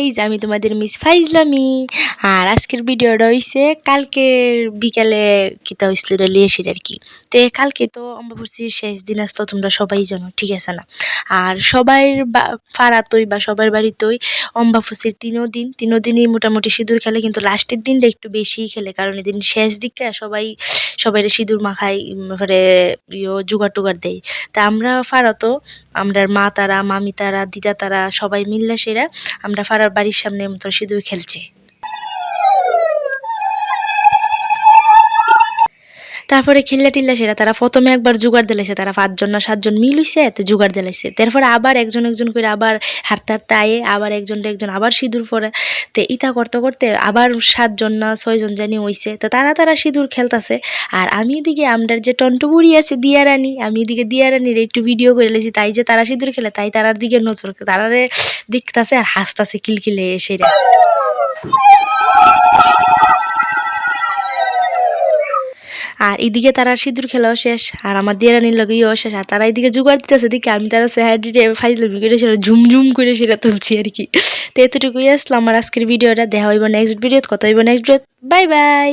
Guys আমি তোমাদের miss ফাইজলামি। আর আজকের ভিডিওটা হইছে কালকের বিকালে কিতা হয়েছিল এটা লিয়েছিল আর কি। তো কালকে তো অম্বাবুসির শেষ দিন আসতো তোমরা সবাই জানো, ঠিক আছে না? আর সবাই ফাড়াতই বা সবার বাড়িতেই অম্বাবুসির তিনও দিন। তিনও দিনই মোটামুটি সিঁদুর খেলে, কিন্তু লাস্টের দিনটা একটু বেশিই খেলে, কারণ এদিন শেষ দিকে সবাই সবাই সিঁদুর মাখায় মানে ইয়ে জোগাড় টুগাড় দেয়। তা আমরা ফাড়াতো আমরার মা তারা, মামি তারা, দিদা তারা, সবাই মিললে সেরা, আমরা ফাড়ার বাড়ির সামনে মতো সিঁদুর খেলছে। তারপরে খেললে টিল্লা সেরা, তারা প্রথমে একবার জোগাড় দিলাইছে, তারা পাঁচজন না সাতজন মিল হইছে এতে জোগাড় দিলাইছে। তারপরে আবার একজন একজন করে আবার হাঁটতে হাঁটতে আয়ে, আবার একজন একজন, আবার সিঁদুর পরে। তো ইটা করতে করতে আবার সাতজন না ছয়জন জানি হইছে। তো তারা তারা সিঁদুর খেলতাছে। আর আমি এদিকে আমরার যে টন্টু বুড়ি আছে দিয়া রানী আমি এদিকে দিয়া রানীর একটু ভিডিও করে লেছি তাই যে তারা সিঁদুর খেলে, তাই তারার দিকে নজর, তারারে দেখতাছে আর হাসতাছে কিলকিলে এসে আর এদিকে তারা সিঁদুর খেলাও শেষ, আর আমার দিয়ারানির ইয়েও শেষ, আর তারা এদিকে জোগাড় দিতেছে দিকে আমি তারা সেহাডিটে ফাইজলামি করে সেটা ঝুমঝুম করে সেটা তুলছি আর কি। তো এতটুকুই আসলাম আমার আজকের ভিডিওটা দেখা হইব নেক্সট ভিডিও কথা হইব নেক্সট ভিডিও বাই বাই